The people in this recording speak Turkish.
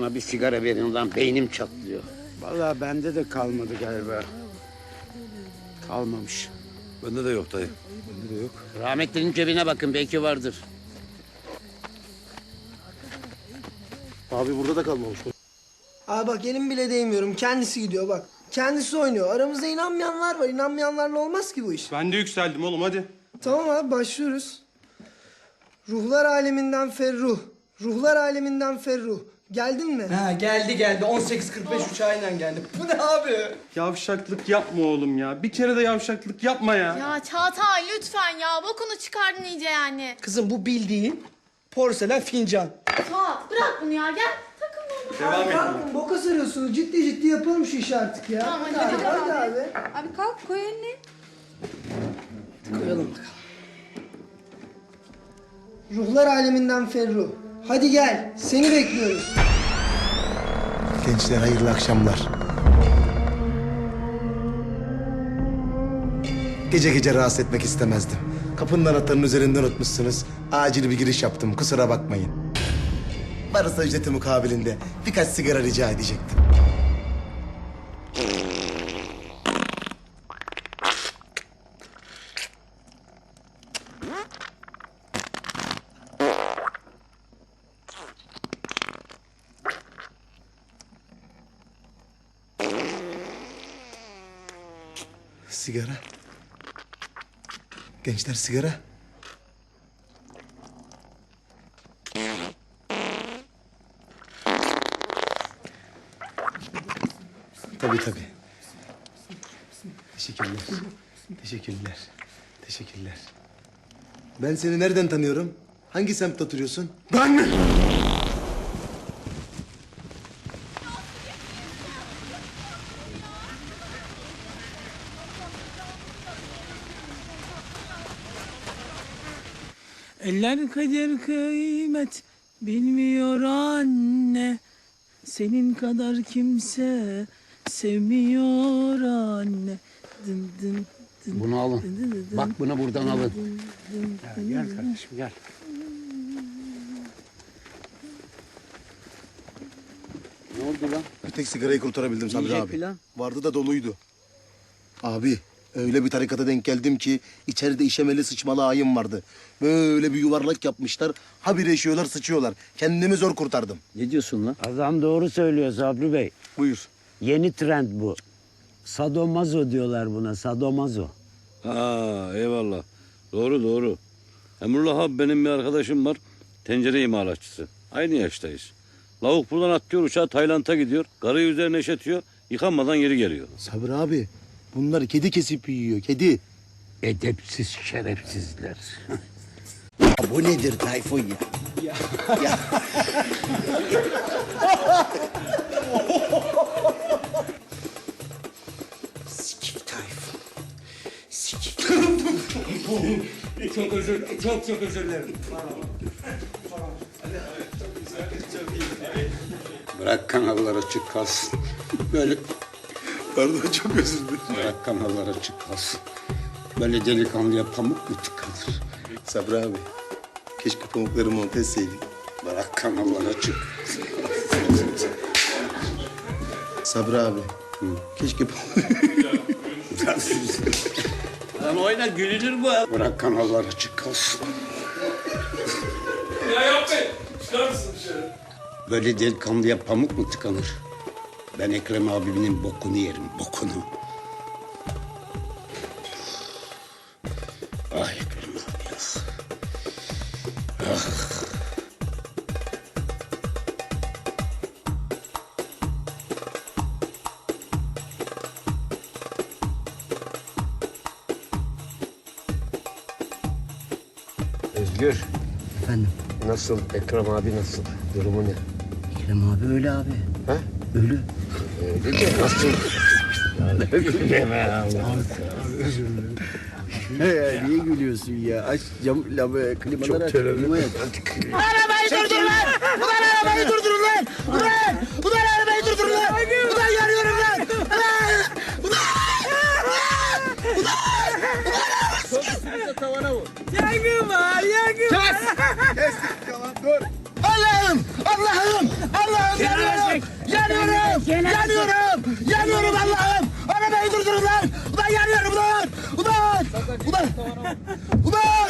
Bana bir sigara verin lan beynim çatlıyor. Vallahi bende de kalmadı galiba. Kalmamış. Bende de yok dayı. Bende de yok. Rahmetlinin cebine bakın belki vardır. Abi burada da kalmamış. Abi bak elim bile değmiyorum. Kendisi gidiyor bak. Kendisi oynuyor. Aramızda inanmayanlar var. İnanmayanlarla olmaz ki bu iş. Ben de yükseldim oğlum hadi. Tamam abi başlıyoruz. Ruhlar aleminden Ferruh. Ruhlar aleminden Ferruh. Geldin mi? Ha geldi geldi 18.45 uçağıyla geldi. Bu ne abi? Yavşaklık yapma oğlum ya. Bir kere de yavşaklık yapma ya. Ya Çağatay lütfen ya bokunu çıkardın iyice yani. Kızım bu bildiğin porselen fincan. Suat bırak bunu ya gel takılma ona. Abi kalkın boka sarıyorsunuz. Ciddi ciddi yapalım şu işi artık ya. Tamam, hadi hadi, bakalım. hadi abi. Abi kalk koy elini. Koyalım bakalım. Ruhlar aleminden Ferruh. Hadi gel. Seni bekliyoruz. Gençler hayırlı akşamlar. Gece gece rahatsız etmek istemezdim. Kapının anahtarını üzerinde unutmuşsunuz. Acil bir giriş yaptım kusura bakmayın. Varsa ücreti mukabilinde birkaç sigara rica edecektim. Sigara. Gençler sigara. Tabii tabii. Teşekkürler. Teşekkürler. Teşekkürler. Ben seni nereden tanıyorum? Hangi semtte oturuyorsun? Ben mi? Eller kadir kıymet bilmiyor anne. Senin kadar kimse sevmiyor anne. Dın dın dın. Bunu alın. dın dın dın. Bak bunu buradan alın. Ya gel kardeşim gel. Ne oldu lan? Bir tek sigarayı kurtarabildim Sabri abi. filan. Vardı da doluydu. Abi öyle bir tarikata denk geldim ki içeride işemeli sıçmalı ayım vardı. Böyle bir yuvarlak yapmışlar. Habire işiyorlar sıçıyorlar. Kendimi zor kurtardım. Ne diyorsun lan? Adam doğru söylüyor Sabri Bey. Buyur. Yeni trend bu. Sadomazo diyorlar buna, sadomazo. Ha eyvallah. Doğru doğru. Emrullah abi benim bir arkadaşım var. Tencere imalatçısı. Aynı yaştayız. Lavuk buradan atlıyor uçağa Tayland'a gidiyor. Karıyı üzerine eşetiyor. Yıkanmadan geri geliyor. Sabri abi bunlar kedi kesip yiyor kedi. Edepsiz şerefsizler. Bu nedir Tayfun ya? Sikik Tayfun. Sikik. Bırak kanallar açık kalsın. Böyle Pardon çok özür dilerim. bırak kanallar açık kalsın. Böyle delikanlıya pamuk mu tıkanır? Sabri abi. Keşke pamukları monte etseydin. Bırak kanallar açık. Sabri abi. Keşke Lan oyna gülünür bu. Bırak kanallar açık kalsın. Ya yapmayın. Çıkar mısın dışarı? Böyle delikanlıya pamuk mu tıkanır? Ben Ekrem abimin bokunu yerim, bokunu. Ah Ekrem abi ah. Özgür. Efendim? Nasıl? Ekrem abi nasıl? Durumu ne? Ekrem abi öyle abi. Ha? Ölü. De nasıl? He, niye gülüyorsun ya? Aç cam, lava, klimaları aç. Klima yap. Arabayı durdurun lan! Ulan arabayı durdurun lan! Ulan! Ulan arabayı durdurun lan! Ulan yanıyorum lan! Ulan! Yangın var yangın var. Allah'ım! Allah'ım! Allah'ım! Gelen... Yanıyorum! Yanıyorum Allah'ım! Arabayı durdurun lan! Ulan yanıyorum ulan! Ulan! Ulan! Ulan!